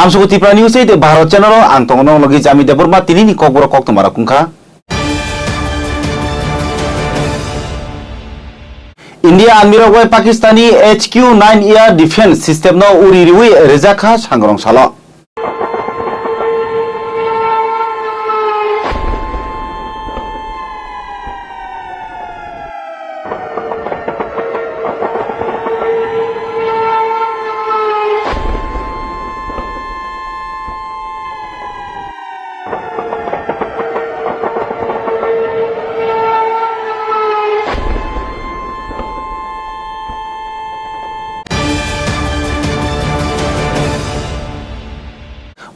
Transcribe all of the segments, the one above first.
lamsuku tipra news ei de bharat channel ang tongo nong logi jami deburma tini ni kok borok kok tomara kungkha India আনমিরগয় Pakistani H Q nine air defence system উরি রিউই রেজাখা সাংরং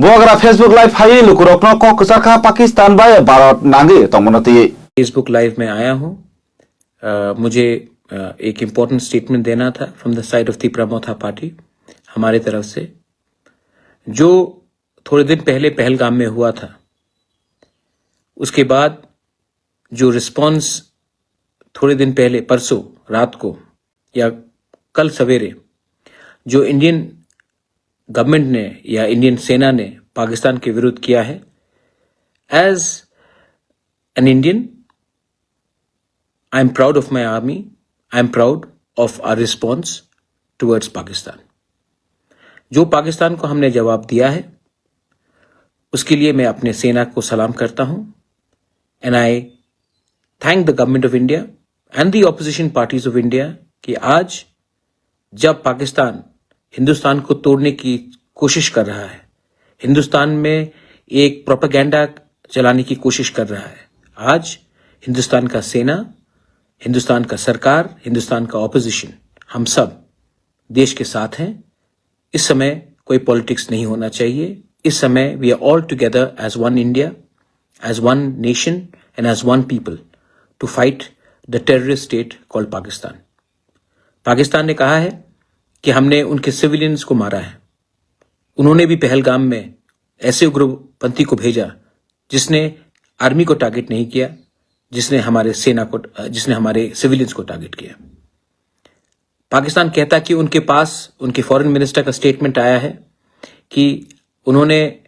Bogra Facebook live phi লুকুরক ন cock কসারখা Pakistan by Bharat নাঙ্গি তংমনতি Facebook live में आया हूं अ, मुझे अ, एक important statement देना था from the side of Tipra Motha party हमारे तरफ से जो थोड़े दिन पहले पहलगाम में हुआ था उसके बाद जो रिस्पांस थोड़े दिन पहले परसों रात को या कल सवेरे जो इंडियन गवर्नमेंट ने या इंडियन सेना ने पाकिस्तान के विरुद्ध किया है। As an Indian I am proud of my army I am proud of our response towards Pakistan जो पाकिस्तान को हमने जवाब दिया है, उसके लिए मैं अपने सेना को सलाम करता हूँ। And I thank the government of India and the opposition parties of India कि आज जब पाकिस्तान हिंदुस्तान को तोड़ने की कोशिश कर रहा है। हिंदुस्तान में एक प्रोपेगेंडा चलाने की कोशिश कर रहा है। आज हिंदुस्तान का सेना, हिंदुस्तान का सरकार, हिंदुस्तान का ऑपोजिशन हम सब देश के साथ हैं। इस समय कोई पॉलिटिक्स नहीं होना चाहिए। इस समय we are all together as one India as one nation and as one people to fight the terrorist state called Pakistan Pakistan ने कहा है कि हमने उनके सिविलियंस को मारा है। उन्होंने भी पहलगाम में ऐसे उग्रपंथी को भेजा जिसने आर्मी को टारगेट नहीं किया जिसने हमारे सेना को जिसने हमारे सिविलियंस को टारगेट किया। पाकिस्तान कहता कि उनके पास उनके फॉरेन मिनिस्टर का स्टेटमेंट आया है कि उन्होंने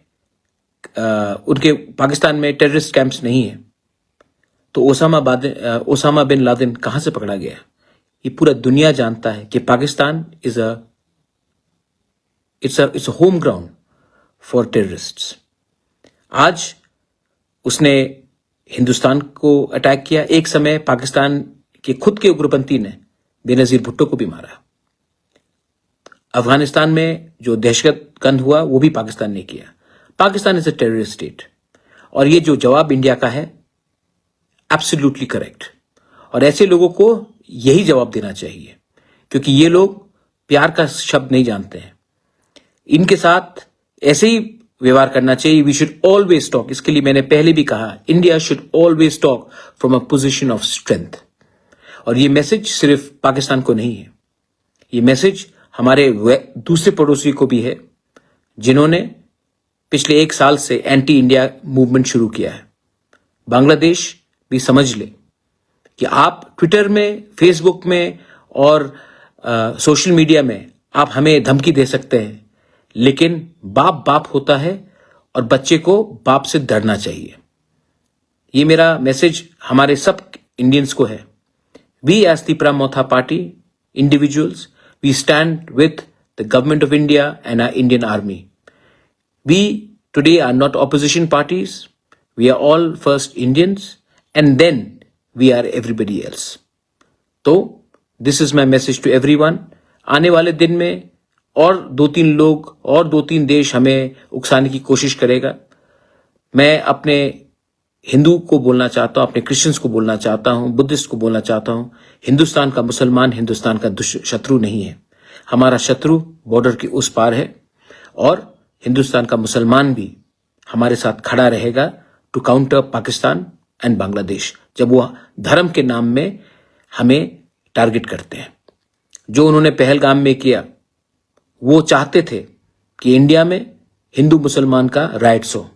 अ, उनके पाकिस्तान में टेररिस्ट कैंप्स नहीं है। तो ओसामा बाद- ओसामा बिन लादेन कहाँ से पकड़ा गया? ये पूरा दुनिया जानता है कि Pakistan is a it's it's a home ground for terrorists आज उसने हिंदुस्तान को अटैक किया। एक समय पाकिस्तान के खुद के उग्रपंथी ने बेनजीर भुट्टो को भी मारा। अफ़गानिस्तान में जो दहशत गंद हुआ, वो भी पाकिस्तान ने किया। Pakistan is a terrorist state और ये जो जवाब इंडिया का है एब्सोल्युटली करेक्ट और ऐसे लोगों को यही जवाब देना चाहिए, क्योंकि ये लोग प्यार का शब्द नहीं जानते हैं। इनके साथ ऐसे ही व्यवहार करना चाहिए। वी शुड ऑलवेज टॉक इसके लिए मैंने पहले भी कहा India should always talk from a position of strength और ये मैसेज सिर्फ़ पाकिस्तान को नहीं है। ये मैसेज हमारे दूसरे पड़ोसी को भी है, जिन्होंने पिछले एक साल से एंटी इंडिया मूवमेंट शुरू किया है। बांग्लादेश भी समझ ले कि आप ट्विटर में फेसबुक में और अ, सोशल मीडिया में आप हमें धमकी दे सकते हैं। लेकिन बाप बाप होता है और बच्चे को बाप से डरना चाहिए। ये मेरा मैसेज हमारे सब इंडियंस को है। We as Tipra Motha party individuals we stand with the government of India and our Indian army we today are not opposition parties we are all first Indians and then we are everybody else. तो this is my message to every one आने वाले दिन में और दो तीन लोग और दो तीन देश हमें उकसाने की कोशिश करेगा। मैं अपने हिंदू को बोलना चाहता हूँ, अपने क्रिश्चियंस को बोलना चाहता हूँ बुद्धिस्ट को बोलना चाहता हूँ। हिंदुस्तान का मुसलमान, हिंदुस्तान का शत्रु नहीं है। हमारा शत्रु बॉर्डर के उस पार है और हिंदुस्तान का मुसलमान भी हमारे साथ खड़ा रहेगा to counter Pakistan. And Bangladesh जब वो धर्म के नाम में हमें टारगेट करते हैं। जो उन्होंने पहलगाम में किया, वो चाहते थे कि इंडिया में हिंदू मुसलमान का राइट्स हो,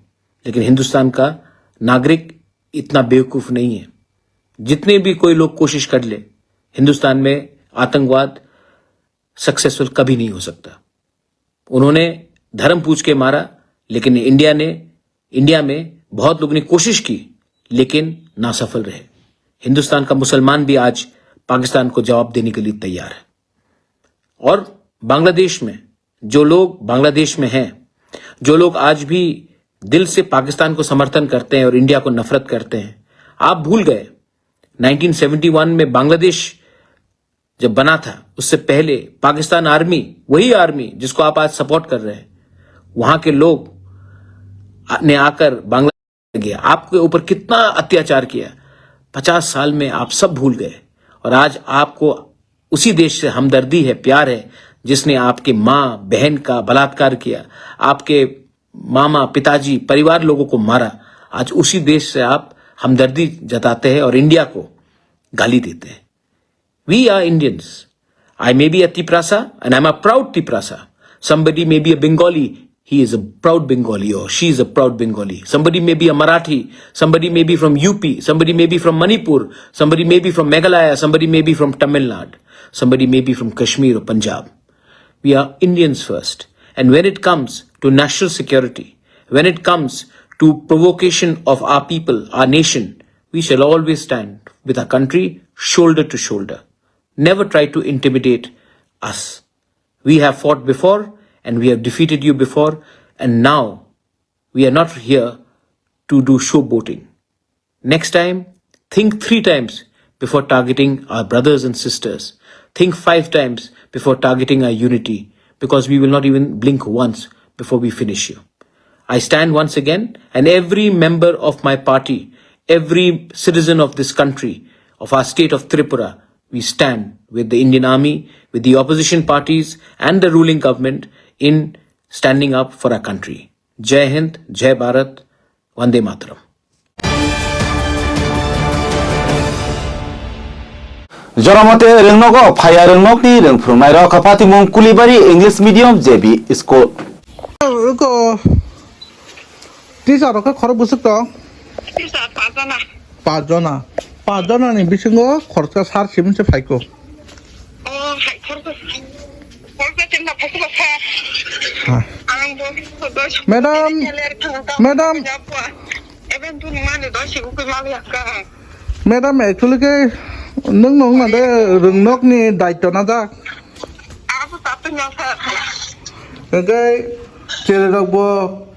लेकिन हिंदुस्तान का नागरिक इतना बेवकूफ़ नहीं है। जितने भी कोई लोग कोशिश कर ले, हिंदुस्तान में आतंकवाद सक्सेसफुल कभी नहीं हो सकता। उन्होंने धर्म पूछ के मारा, लेकिन इंडिया ने इंडिया में बहुत लोगों ने कोशिश की लेकिन नासफल रहे। हिंदुस्तान का मुसलमान भी आज पाकिस्तान को जवाब देने के लिए तैयार है। और बांग्लादेश में जो लोग बांग्लादेश में हैं, जो लोग आज भी दिल से पाकिस्तान को समर्थन करते हैं और इंडिया को नफरत करते हैं, आप भूल गए। 1971 में बांग्लादेश जब बना था, उससे पहले पाकिस्तान आर्मी, वही आर्मी जिसको आप आज सपोर्ट कर रहे हैं, वहाँ के लोग ने आकर बांग्लादेश गया आपके ऊपर कितना अत्याचार किया पचास साल में आप सब भूल गए और आज आपको उसी देश से हमदर्दी है, प्यार है, जिसने आपके माँ, बहन का बलात्कार किया, आपके मामा, पिताजी, परिवार लोगों को मारा आज उसी देश से आप हमदर्दी जताते हैं और इंडिया को गाली देते हैं We are Indians. I may be a Tiprasa and I'm a proud Tiprasa. Somebody may be a Bengali. He is a proud Bengali or she is a proud Bengali. Somebody may be a Marathi. Somebody may be from UP. Somebody may be from Manipur. Somebody may be from Meghalaya. Somebody may be from Tamil Nadu. Somebody may be from Kashmir or Punjab. We are Indians first. And when it comes to national security, when it comes to provocation of our people, our nation, we shall always stand with our country shoulder to shoulder. Never try to intimidate us. We have fought before and we have defeated you before, and now we are not here to do showboating. Next time, think three times before targeting our brothers and sisters. Think five times before targeting our unity because we will not even blink once before we finish you. I stand once again and every member of my party, every citizen of this country, of our state of Tripura, we stand with the Indian army, with the opposition parties and the ruling government in standing up for a country जय हिंद जय भारत वंदे मातरम जरमते रेंगनोगो फाया रेंगनोगनि रोंफ्रुमनाय राव खाफाति मुं कुलिबारि English medium JB school का खर बुसुक पाँच जना पाँच जना नि खर्चा सार सिमसे फाइको ম্যাডাম ম্যাডাম ম্যাডাম একচুয়ালিকে नों नों माने रोंनोकनि दायित्व ना जा ओमफ्राय जेरै रावबो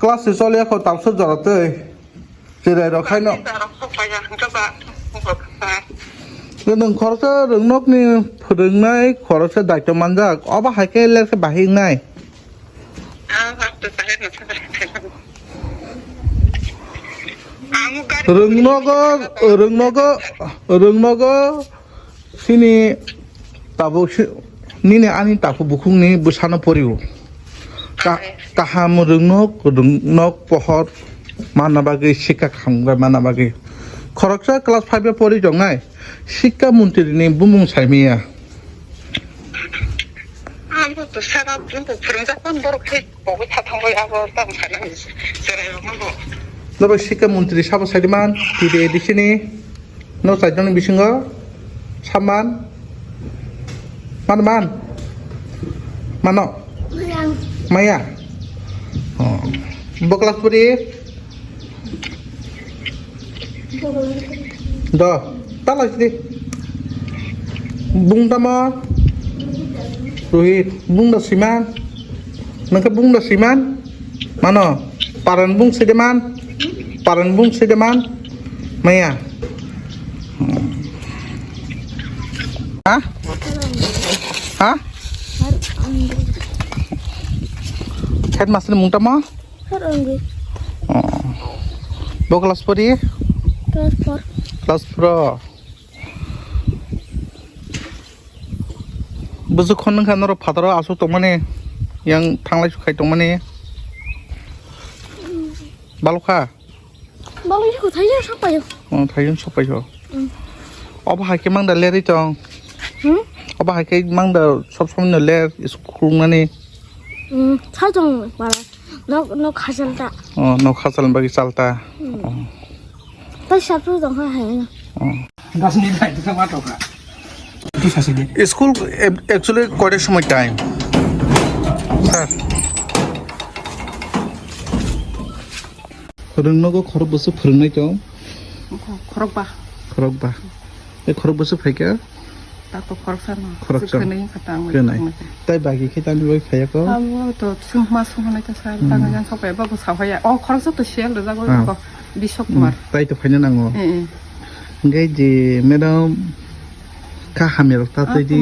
क्लास सोलियाखौ दामसो जरातै जेरै रखायनो जों खरसा रोंनकनि फोरोंनाय खरसा दायित्व मानजाक अबा हायके लेखे बाहैनाय रोंनगो रोंनगो रोंनगो सिनि ताबो निने आनि ताखो बुखुंनि बुसानो परिउ ताहाम रोंनक रोंनक पहर मानाबागै सिखा खामग्रा मानाबागै খরকসা ক্লাস ফাইভে পড়ি জংনায় শিক্ষামন্ত্রীনি বুমুং সাইমিয়া তবে শিক্ষামন্ত্রী সাবা সাইডমান দিদি এদিসিনি ন। সাইডনি বিসঙ্গ সামান মান মান। মান। মায়া। বকলাসপুরী। dah lagi sih, bung tama Rohit bung dah siman nangka bung dah siman mana paran bung sedeman, paran bung sedeman, maya Hah? Hah? Headmaster mungtama? Har angge. Oh. Bawa kelas pori? Class four. Class four. বুঝু খন খান র father আসু তো মানে young থাংলাই Sukhoi তো মানে। বালুখা বালুখা থাইজন সপাই ও থাইজন সপাই হ of হাকে মাং দা লেরি তো। হুম? অব হাকে মাং দা সব সময় না লের স্কুল মানে। হুম থাইজন ন ন খাসালতা ও ন খাসাল বাকি চালতা স্কুল অ্যাকচুয়ালি কয়টার সময় টাইম স্যার फोरोंनांगौ खरब बोसोर फोरोंनायखौ खरबबा खरबबा बे खरब बोसोर फैखा তাতো খরচার খরচা কেনাই তাই বাকি খেতে আমি ওই খাইয়া কো তো সুমা সুমা নাইতে সার তাঙ্গা সবাই বাবু সাহায়া ও বিশ্বকুমার তাই তো ফাইনে নাঙ্গো ngay gì mấy đâu cá hàm nhiều ta tới đi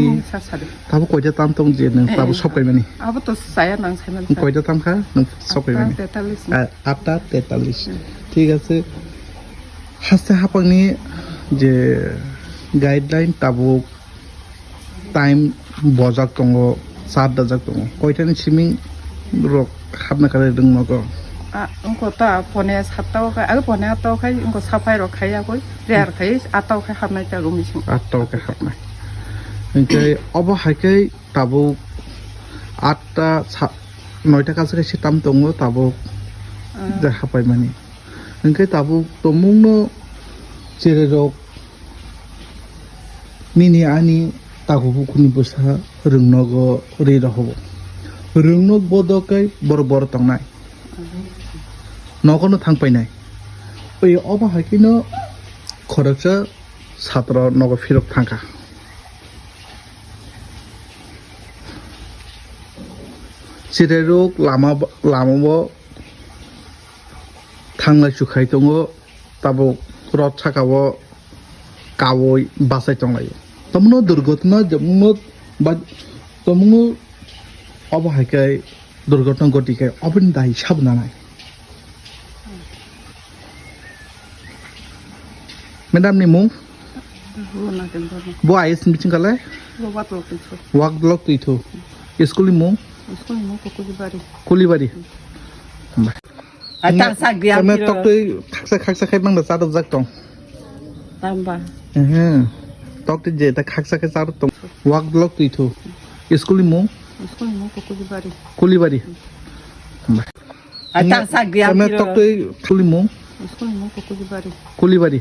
ta bố coi cho tam tông gì nè ta bố sốc cái mình à bố tôi sai nang sai mình coi cho tam khá nang sốc cái mình à after tetalish ঠিক আছে হাসতে হাপাংনি যে guideline তাবুক time বজাক দङ সাত দাজাক দङ কয়টানি সিমিং rock হাবনা খালে দङ নগ उनको त भने सातताव आरो भने आठताव खाय उनको साफायर खाय आगय रेहार खाय आठताव खाय हाबनाय जागौ मिसिं आठताव खाय हाबनाय ओमफ्राय अब हायखाय ताबौ आठता नयता कालसाखाय ताम दङ ताबौ हाबाय माने ओंखाय ताबौ दमुंनो जेरै रग मिनि आनि तागुबुखुनि बोसा रोंनगो रेरा हबो रोंनो बदकै बर बर थांनाय नगनो थांपायनाय ओइ अबा हायकैनो खरकसा ছাত্র নগ ফিরক থাকা চিরাইরক লামা লামাবো थांलाय सुखाय दङ ताबो रथ साखाबो कावै बासाय दंलायो तमनो दुर्घटना जमुनो बा तमनो अबहायखाय दुर्घटना गतिखाय अबनि दाय साबनानाय Madam ni mung? Bo ayes ni biching kalai? Bo wat lok tu itu. Wat lok tu itu. School ni mung? School ni mung kulibari. Kulibari. Ai tak sak dia. Kami tok tu khaksa khaksa khai mang basa tok jak tong. Tamba. Hmm. Tok tu je tak khaksa khai sar tong. Wat lok tu itu. School ni mung? School ni mung kulibari. Kulibari. Ai tak sak dia. Kami tok tu kulibari. Kulibari.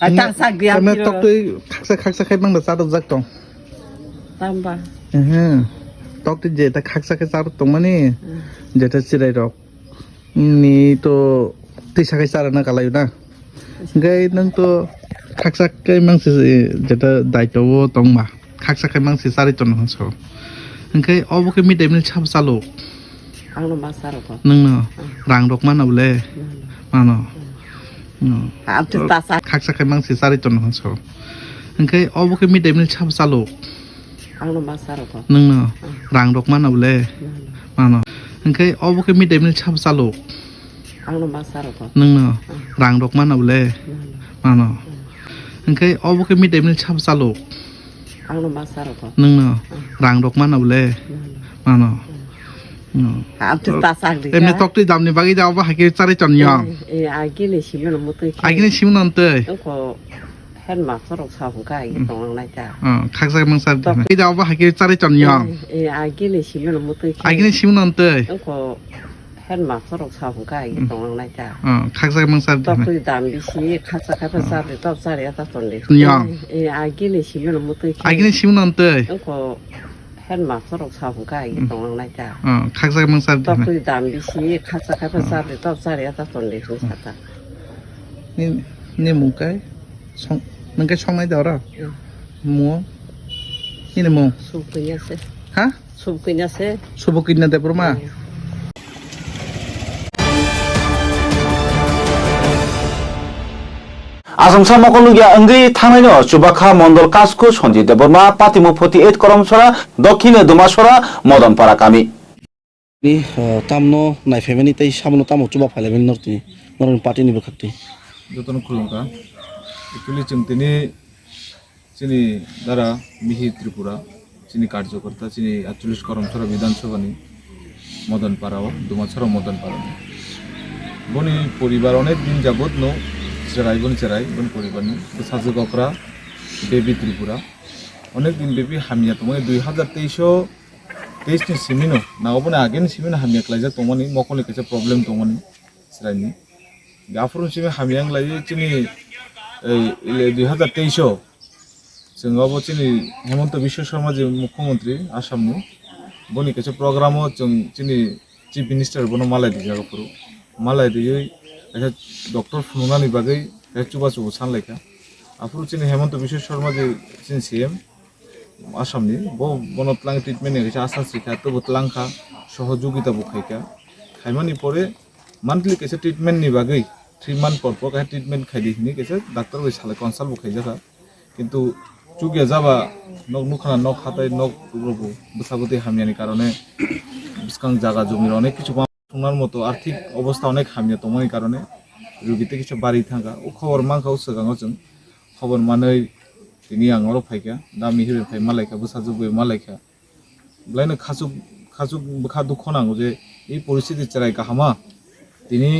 tangsak dia kami tok tu khaksa khaksa khai bang da sa tok jak tong tamba হ্যাঁ tok tu je ta khaksa khai sa tong mane jeta chirai rok ni to tisa khai sara na kalayu na gai nang to khaksa khai mang si jeta dai 암튼 따사 각사케 망시 사리 좀 하 죠. 그러니까 어버게 미 때문에 참 살 로. 안로 마사로 거. 능 나. 랑록만 아울 레. 마 나. 그러니까 어버게 미 때문에 참 살 로. 안로 마사로 거. 능 나. 랑록만 아울 레. 마 나. 그러니까 어버게 미 때문에 참 살 로. 안로 마사로 거. 능 나. 랑록만 아울 레. 마 나. आमची तास आगली मी तोक ती दामने बागी जाव हाके चारे चन्या ए आगी ने शिमन मत आगी ने शिमन अंत hän ma sorok sa bu ga yi dong lai ja 응. 각자 명사 이 다와 하게 짜리 점요 예 아기네 시면 못 되게 아기네 시면 안 돼. 그거 hän 서로 사부가 이 동안 나자. 응, 각자 명사 또 담비시 각자 가서 사리 또 사리야 다 돈리. 예, 아기네 시면 못 되게 아기네 시면 안 돼. 그거 한막 서로 사분가 동안 날 짜. 어, 각자 명 사. 떡도 담비시 각자 같은 사람들 떡 사리야 다 돈리 중사 다. 네네 뭔가 성 뭔가 청마이 더 라. 뭐? 이네 뭐? 수부이야 세. 하? 수부이야 세. 수부이야데 브로 마. আসামসা মকলুগিয়া অঙ্গি থানাইন চুবাখা মন্ডল কাসকু সঞ্জিত দেবর্মা পাতিমু ফতি এইট করমসরা দক্ষিণে দুমাসরা মদন পারা কামি tamno naifemani tai samno tamo chuba phailemani norti noron party ni bkhakti যতন খুলুঙ্কা একচুয়ালি চিন্তিনি চিনি দ্বারা মিহি ত্রিপুরা চিনি কার্যকর্তা চিনি আটচল্লিশ করমছড়া বিধানসভানি মদন পাড়াও দুমাছড়া মদন পাড়াও বনি পরিবার অনেক দিন যাবত নো চেরাই বন চেরাই বন পরিবারনি সাজু গকরা বেবি ত্রিপুরা অনেক দিন বেবি হামিয়া তোমার দুই হাজার তেইশও তেইশনি সিমিনো নাগবনে আগেনি সিমিনো হামিয়া ক্লাইজা তোমানি মকলি কাছে প্রবলেম তোমানি চেরাইনি গাফরুন সিমি হামিয়াং লাইয়ে চিনি এই দুই হাজার তেইশও जोंहाबो जोंनि हेमन्त बिश्व शर्मा जे मुख्यमन्त्री आसामनि बनि कासे प्रग्रामाव जों जोंनि चिफ मिनिस्टार बनो मालाय दिजागाफोराव मालाय दियै এটা ডক্টর ফুনানি বাগেই এটা চুবা চুবু সানলেখা আপুর চিনি হেমন্ত বিশ্ব শর্মা যে চিনি সিএম, আসামনি, বউ বনতলাং ট্রিটমেন্ট নিয়ে গেছে আসান শিখা তবু তলাংখা সহযোগিতা বুখাইকা খাইমানি পরে মান্থলি কেছে ট্রিটমেন্ট নিবাগেই থ্রি মান্থ পর পর কাছে ট্রিটমেন্ট খাই দিখিনি কেছে ডাক্তার ওই সালে কনসাল্ট বুখাই যাখা কিন্তু চুকিয়া যাবা, নখ নুখানা নখ হাতায় নখ বসাগতি হামিয়ানি কারণে বিস্কাং জাগা জমির অনেক কিছু তোমার মতো আর্থিক অবস্থা অনেক হামিয়া তোমার কারণে। রুগীতে কিছু বাড়ি থাকা। ও খবর মাংখাও সঙ্গে খবর মানই তিনি আঙারও ফাইকা, দামি হিরে ফাই মালাইকা বসাজুবই মালাইকা। বলাই না খাসুক খাসুক খা দুঃখ নাঙ্গো যে এই পরিস্থিতি চেরাই কাহামা তিনি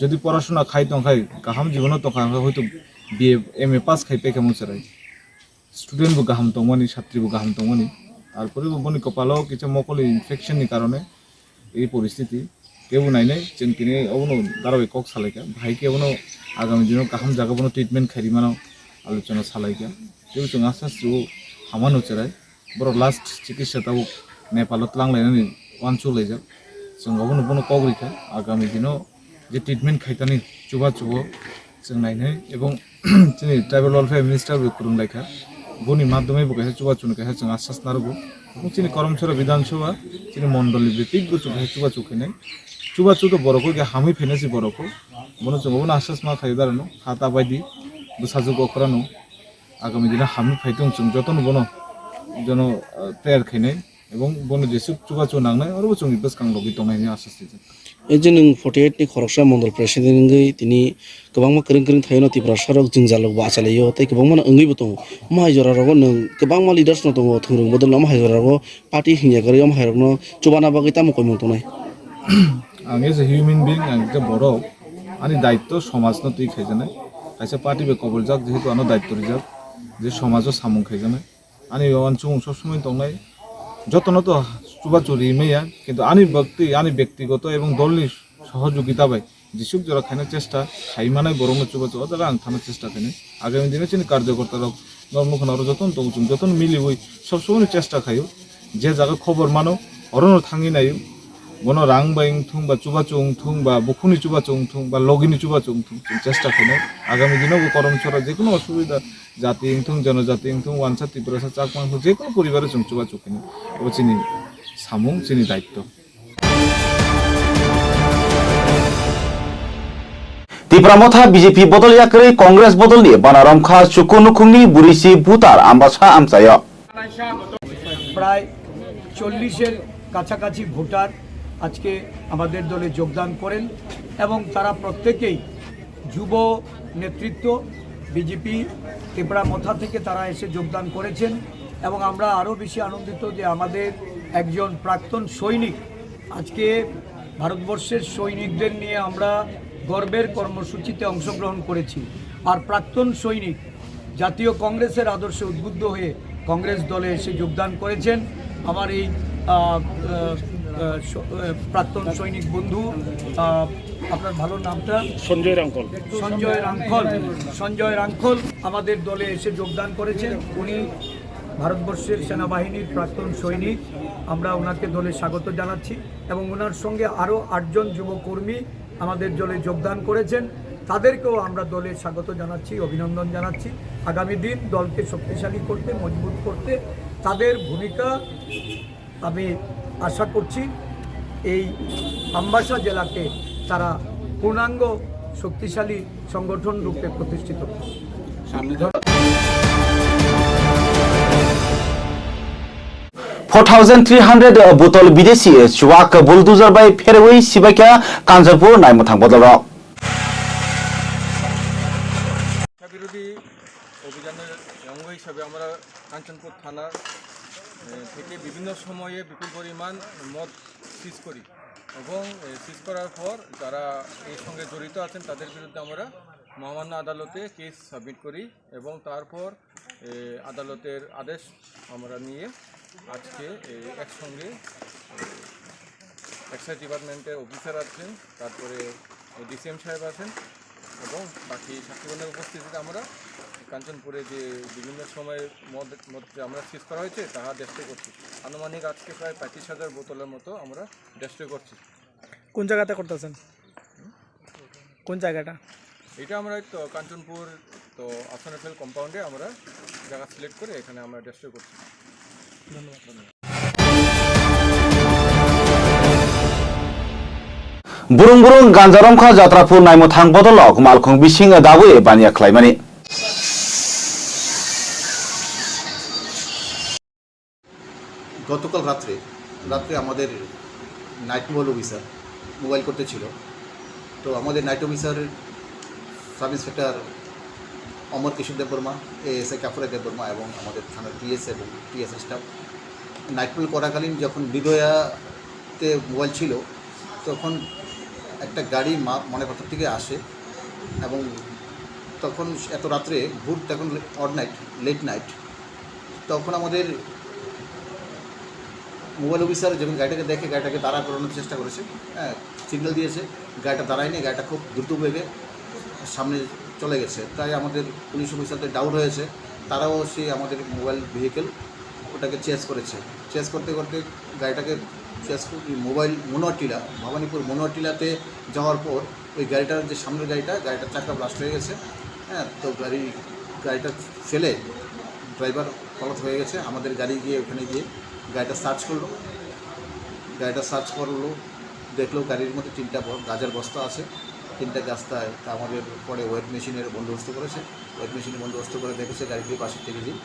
যদি পড়াশোনা খাই তংখাই কাহাম জীবনও তখন হয়তো বিএ, এম এ পাস খাই পেকে মুচারাই স্টুডেন্টবো গাহাম তমনি ছাত্রীবো গাহাম তমনি তারপরে বনি কপালও কিছু মকলি ইনফেকশনের কারণে এই পৰিস্থিতি কেউ নাই নাই, যেন কিনে অবনো দাঁড়াবে কক সালাইকা ভাইকে অবনো আগামী দিনও কাহাম জায়গা বনো ট্রিটমেন্ট খাই মানো আলোচনা সালাইকা কেউ চং আস্তে আস্তে ও হামানো চেরাই বড় লাস্ট চিকিৎসা নেপালত লাংলাইনানি ওয়ান চলে যাক। जों गावनो बनो कग्रिखा आगामी दिनाव जे ट्रिटमेन्ट खायतानि चुबा चुबो जों नायनो এবং जोंनि ট্রাইবেল ওয়েলফেয়ার মিনিস্টার বিক্রম লেখা বনি মাধ্যমে বকাইছে চুবা চুনকাইছে जों আশ্বাস নারগো তিনি করমসরা বিধানসভা তিনি মন্ডলী তিগ্র চুপা চুখে নেই চুপা চুতো বরকো গিয়ে হামি ফেনেছি বরকো মনে হচ্ছে মনে আশ্বাস মা খাই দাঁড়ানো হাত আবাইদি সাজু করানো আগামী দিনে হামি ফাইতে চুম যতন বন যেন প্রেয়ার খাইনাই এবং বন যেসব চুপা চু নাংনাই আরও চুং বেশ কাং লগি দংনাইনি আশ্বাস দিয়েছে एजे नों फर्टी एटनि खरसा मण्डल प्रेसिडेन्टै तिनि गोबां मा गोरों गोरों थायो नथिफ्रा सरक जोंजालक बासालायो ताइ गोबां मा ओंगैबो दङ माहायजरारागो नों गोबां मा लिडार्सनो दङ थोरोंबो दङ माहायजरारागो पार्टी हिंयागारियाव माहायरनो चुबाना बागै तामुखो मुं दंनाय आं एज ए हिउमेन बिं आं जे बर' आनि दायित्व समाजनो तुइ खाइजानाय खायसे पार्टी बे कबल जाक जिहेतु आनो दायित्व रिजाक जे समाजो सामुं खाइजानाय आनि अनचुं सबसमाय दंनाय যতনত চুবাচুরি মেয়া, কিন্তু আনি ব্যক্তি আনি ব্যক্তিগত এবং দলনি সহযোগিতা পাই যিশুক যারা খানের চেষ্টা সাইমানায় গরমের চুবাচু তারা আং থানার চেষ্টা খানে আগামী দিনে চিনি কার্যকর্তারা নর্মখন আরও যতন তো উচুন যতন মিলি বই সবসময় চেষ্টা খাইও। যে জায়গা খবর মানো, অরণ্য থাঙি নাই গণ রাং বা ইংথুং বা চুবাচু উংথুং বা বুকুনি চুবাচু উংথুং বা লগিনি চুবাচু উংথুং চেষ্টা খানে আগামী দিনেও করম ছড়া যে কোনো অসুবিধা, জাতি ইংথুং জনজাতি ইংথুং ওয়ানসা তীব্রসা চাকমাং, যে কোনো পরিবারে চুং চুবাচু ও চিনি। সামুং চিনি দায়িত্ব। তিপ্রামথা বিজেপি বদল ইয়াকরি কংগ্রেস বদল নিয়ে বানারম চুকু চুকুনুখুংনি বুড়িসি ভুতার আম্বাসা আমসায় প্রায় চল্লিশের কাছাকাছি ভোটার আজকে আমাদের দলে যোগদান করেন এবং তারা প্রত্যেকেই যুব নেতৃত্ব বিজেপি তিপ্রামথা থেকে তারা এসে যোগদান করেছেন। এবং আমরা আরও বেশি আনন্দিত যে আমাদের একজন প্রাক্তন সৈনিক আজকে ভারতবর্ষের সৈনিকদের নিয়ে আমরা গর্বের কর্মসূচিতে অংশগ্রহণ করেছি। আর প্রাক্তন সৈনিক জাতীয় কংগ্রেসের আদর্শে উদ্বুদ্ধ হয়ে কংগ্রেস দলে এসে যোগদান করেছেন। আমার এই প্রাক্তন সৈনিক বন্ধু আপনার ভালো নামটা? সঞ্জয় রাঙ্কল। সঞ্জয় রাঙ্কল। সঞ্জয় রাঙ্কল আমাদের দলে এসে যোগদান করেছেন। উনি ভারতবর্ষের সেনাবাহিনীর প্রাক্তন সৈনিক। আমরা ওনাকে দলে স্বাগত জানাচ্ছি এবং ওনার সঙ্গে আরও আটজন যুবকর্মী আমাদের দলে যোগদান করেছেন। তাদেরকেও আমরা দলে স্বাগত জানাচ্ছি, অভিনন্দন জানাচ্ছি। আগামী দিন দলকে শক্তিশালী করতে, মজবুত করতে তাদের ভূমিকা আমি আশা করছি এই আম্বাসা জেলাকে তারা পূর্ণাঙ্গ শক্তিশালী সংগঠন রূপে প্রতিষ্ঠিত সামনে 4300 বোতল বিদেশি চুয়াক বুলদুজার বাই ফেরওয়ে সিবাইকা কাঞ্জপুর নাইমথাং বদল বিরোধী অভিযানের অঙ্গ হিসাবে আমরা কাঞ্চনপুর থানা থেকে বিভিন্ন সময়ে বিপুল পরিমাণ মদ সিজ করি এবং সিজ করার পর যারা এর সঙ্গে জড়িত আছেন তাদের বিরুদ্ধে আমরা মহামান্য আদালতে কেস সাবমিট করি এবং তারপর আদালতের আদেশ আমরা নিয়ে আজকে একসঙ্গে এক্সাইজ ডিপার্টমেন্টের অফিসার আছেন তারপরে ডিসিএম সাহেব আছেন এবং বাকি সাক্ষীগণের উপস্থিতিতে আমরা কাঞ্চনপুরে যে বিভিন্ন সময়ের মধ্যে আমরা সিজ করা হয়েছে তাহা ডেস্ট্রয় করছি। আনুমানিক আজকে প্রায় পঁয়ত্রিশ হাজার বোতলের মতো আমরা ডেস্ট্রয় করছি। কোন জায়গাতে করতেছেন? কোন জায়গাটা? এটা আমরা তো কাঞ্চনপুর তো আসানফেল কম্পাউন্ডে আমরা জায়গা সিলেক্ট করে এখানে আমরা ডেস্ট্রয় করছি। বুরুং বুরুং গাঞ্জারমখা যাত্রাফুর নাইমো থাং বদলক, মালখং বিসিং দাবুয়ে বানিয়া খ্লাইমানি। গতকাল রাত্রে রাত্রে আমাদের নাইট মোবাইল অফিসার মোবাইল করতে ছিল। তো আমাদের night officer sub inspector Amar Kishore Debbarma I কাপুরা দেববর্মা এবং আমাদের থানার পিএস এবং পিএস স্টাফ। নাইট মোবাইল করাকালীন যখন বিদয়াতে মোবাইল ছিল, তখন একটা গাড়ি মা মনেপাথর থেকে আসে এবং তখন এত রাত্রে ভোর তখন অড নাইট, লেট নাইট, তখন আমাদের মোবাইল অফিসার যখন গাড়িটাকে দেখে, গাড়িটাকে দাঁড়া করানোর চেষ্টা করেছে হ্যাঁ সিগন্যাল দিয়েছে, গাড়িটা দাঁড়ায়নি, গাড়িটা খুব দ্রুত বেগে সামনে চলে গেছে। তাই আমাদের পুলিশ অফিসারদের ডাউট হয়েছে। তারাও সেই আমাদের মোবাইল ভেহিকেল ওটাকে চেস করেছে। চেস করতে করতে গাড়িটাকে চেস মোবাইল মনোয়ারটিলা ভবানীপুর মনোয়ারটিলাতে যাওয়ার পর ওই গাড়িটার যে সামনের গাড়িটা, গাড়িটার চাকা ব্লাস্ট হয়ে গেছে। হ্যাঁ তো গাড়ি, গাড়িটা ফেলে ড্রাইভার ফলত হয়ে গেছে। আমাদের গাড়ি গিয়ে ওখানে গিয়ে গাড়িটা সার্চ করল। গাড়িটা সার্চ করল, দেখল গাড়ির মধ্যে তিনটা গাজার বস্তা আছে। তিনটা রাস্তায় তা আমাদের পরে ওয়েট মেশিনের বন্দোবস্ত করেছে। ওয়েট মেশিনের বন্দোবস্ত করে দেখেছে গাড়িটির পাশে থেকে দিই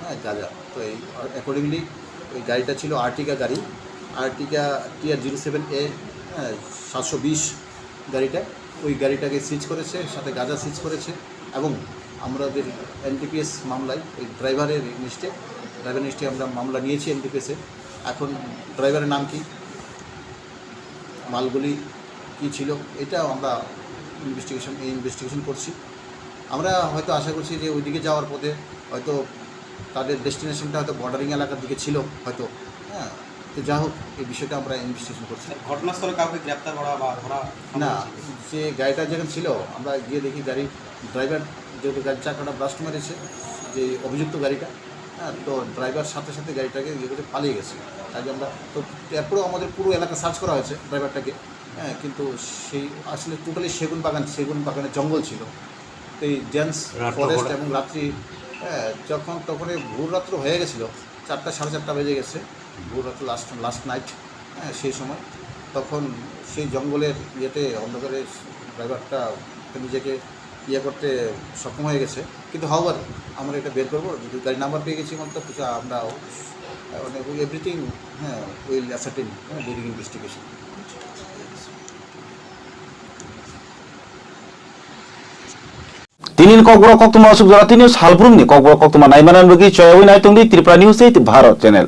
হ্যাঁ গাজা তো এই অ্যাকর্ডিংলি ওই গাড়িটা ছিল আর্টিকা গাড়ি। Ertiga TR zero seven A হ্যাঁ সাতশো বিশ গাড়িটা। ওই গাড়িটাকে সিজ করেছে, সাথে গাজা সিজ করেছে এবং আমাদের এনটিপিএস মামলায় ওই ড্রাইভারের নিশ্চে ড্রাইভার নিশ্চে আমরা মামলা নিয়েছি এনটিপিএসে এখন ড্রাইভারের নাম কি? মালগুলি কী ছিল এটাও আমরা ইনভেস্টিগেশন এই ইনভেস্টিগেশন করছি। আমরা হয়তো আশা করছি যে ওইদিকে যাওয়ার পথে হয়তো তাদের ডেস্টিনেশনটা হয়তো বর্ডারিং এলাকার দিকে ছিল হয়তো। হ্যাঁ তো যা হোক এই বিষয়টা আমরা ইনভেস্টিগেশন করছি। ঘটনাস্থলে কাউকে গ্রেপ্তার করা বা ধরা না যে গাড়িটা যেখানে ছিল আমরা গিয়ে দেখি গাড়ি ড্রাইভার যেহেতু গাড়ির চাকাটা ব্লাস্ট মেরেছে যে অভিযুক্ত গাড়িটা হ্যাঁ তো ড্রাইভার সাথে সাথে গাড়িটাকে ইয়ে করে পালিয়ে গেছে। কাজে আমরা তো এরপরেও আমাদের পুরো এলাকা সার্চ করা হয়েছে ড্রাইভারটাকে হ্যাঁ কিন্তু সেই আসলে টোটালি সেগুন বাগান সেগুন বাগানের জঙ্গল ছিল। তো এই ডেন্স ফরেস্ট এবং রাত্রি হ্যাঁ যখন তখন ভোর রাত্র হয়ে গেছিল চারটা সাড়ে চারটা বেজে গেছে ভোর রাত্র লাস্ট লাস্ট নাইট হ্যাঁ সেই সময় তখন সেই জঙ্গলের ইয়েতে অন্ধকারে ড্রাইভারটা নিজেকে ইয়ে করতে সক্ষম হয়ে গেছে। কিন্তু হাওয়ার আমরা এটা বের করব যদি গাড়ি নাম্বার পেয়ে গেছি মতো কিছু আমরা মানে এভরিথিং হ্যাঁ উইল অ্যাসার্টেন হ্যাঁ ডিউরিং ইনভেস্টিগেশন তিনিন ককবর কক্তমা সুখ জরা তিনি সালব্রুমনি ককবর কক্তমা নাইমানান বগি চয়াবই নাইতংদি Tripura news eight, Bharat channel.